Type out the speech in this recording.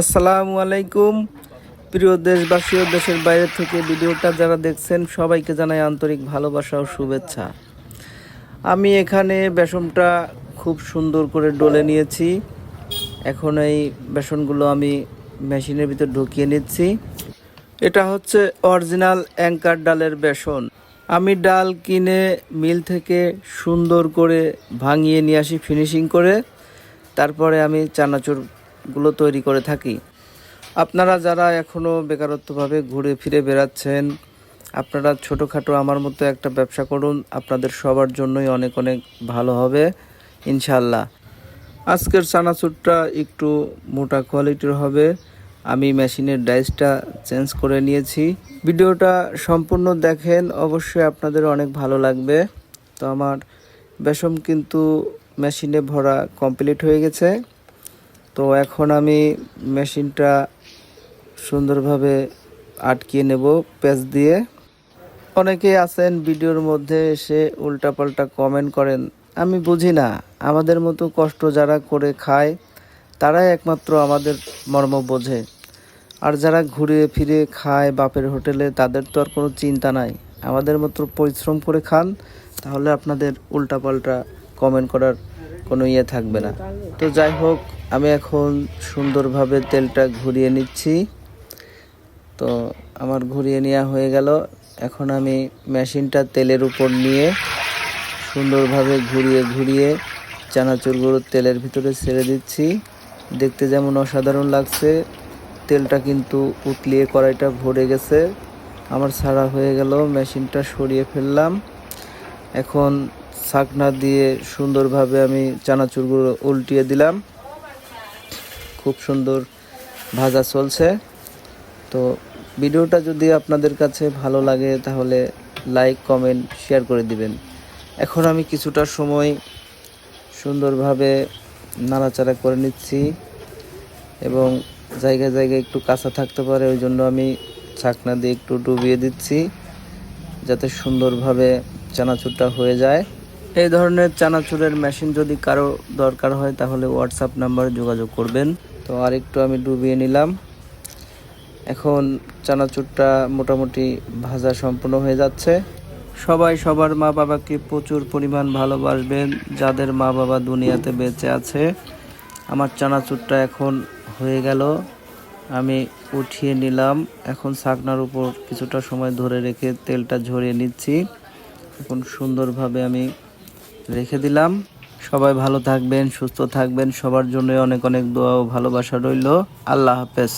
আসসালামু আলাইকুম। প্রিয় দেশবাসী ও দেশের বাইরে থেকে ভিডিওটা যারা দেখছেন, সবাইকে জানাই আন্তরিক ভালোবাসা ও শুভেচ্ছা। আমি এখানে বেসনটা খুব সুন্দর করে ডলে নিয়েছি। এখন এই বেসনগুলো আমি মেশিনের ভিতর ঢুকিয়ে নিচ্ছি। এটা হচ্ছে অরিজিনাল অ্যাঙ্কার ডালের বেসন। আমি ডাল কিনে মিল থেকে সুন্দর করে ভাঙিয়ে নিয়ে আসি ফিনিশিং করে। তারপরে আমি চানাচুরগুলো তৈরি করে থাকি। আপনারা যারা এখনও বেকারত্বভাবে ঘুরে ফিরে বেড়াচ্ছেন, আপনারা ছোটোখাটো আমার মতো একটা ব্যবসা করুন, আপনাদের সবার জন্যই অনেক অনেক ভালো হবে ইনশাল্লাহ আজকের চানাচুরটা একটু মোটা কোয়ালিটির হবে, আমি মেশিনের ডাইসটা চেঞ্জ করে নিয়েছি। ভিডিওটা সম্পূর্ণ দেখেন, অবশ্যই আপনাদের অনেক ভালো লাগবে। তো আমার বেসম কিন্তু মেশিনে ভরা কমপ্লিট হয়ে গেছে। তো এখন আমি মেশিনটা সুন্দরভাবে আটকিয়ে নেব পেঁচ দিয়ে। অনেকেই আছেন ভিডিওর মধ্যে এসে উল্টাপাল্টা কমেন্ট করেন। আমি বুঝি না, আমাদের মতো কষ্ট যারা করে খায়, তারাই একমাত্র আমাদের মর্ম বোঝে। আর যারা ঘুরে ফিরে খায় বাপের হোটেলে, তাদের তো আর কোনো চিন্তা নাই। আমাদের মতো পরিশ্রম করে খান, তাহলে আপনাদের উল্টাপাল্টা কমেন্ট করার কোনো ইয়ে থাকবে না। তো যাই হোক, আমি এখন সুন্দরভাবে তেলটা ঘুরিয়ে নিচ্ছি। তো আমার ঘুরিয়ে নেওয়া হয়ে গেল। এখন আমি মেশিনটা তেলের উপর নিয়ে সুন্দরভাবে ঘুরিয়ে ঘুরিয়ে চানাচুরগুলো তেলের ভিতরে ছেড়ে দিচ্ছি। দেখতে যেমন অসাধারণ লাগছে। তেলটা কিন্তু উতলিয়ে কড়াইটা ভরে গেছে। আমার ছাড়া হয়ে গেল, মেশিনটা সরিয়ে ফেললাম। এখন ছাকনা দিয়ে সুন্দরভাবে আমি চানাচুরগুলো উল্টিয়ে দিলাম। খুব সুন্দর ভাজা চলছে। তো ভিডিওটা যদি আপনাদের কাছে ভালো লাগে, তাহলে লাইক, কমেন্ট, শেয়ার করে দিবেন। এখন আমি কিছুটা সময় সুন্দরভাবে নাড়াচাড়া করে নিচ্ছি এবং জায়গায় জায়গায় একটু কাঁচা থাকতে পারে, ওই জন্য আমি ছাকনা দিয়ে একটু ডুবিয়ে দিচ্ছি যাতে সুন্দরভাবে চানাচুরটা হয়ে যায়। এই ধরনের চানাচুরের মেশিন যদি কারও দরকার হয়, তাহলে হোয়াটসঅ্যাপ নাম্বারে যোগাযোগ করবেন। তো আর একটু আমি ডুবিয়ে নিলাম। এখন চানাচুরটা মোটামুটি ভাজা সম্পূর্ণ হয়ে যাচ্ছে। সবাই সবার মা বাবাকে প্রচুর পরিমাণ ভালোবাসবেন। যাদের মা বাবা দুনিয়াতে বেঁচে আছে, আমার চানাচুরটা এখন হয়ে গেল। আমি উঠিয়ে নিলাম। এখন ছাকনার উপর কিছুটা সময় ধরে রেখে তেলটা ঝরিয়ে নিচ্ছি। এখন সুন্দরভাবে আমি রেখে দিলাম। সবাই ভালো থাকবেন, সুস্থ থাকবেন। সবার জন্য অনেক অনেক দোয়া ও ভালোবাসা রইল। আল্লাহ হাফেজ।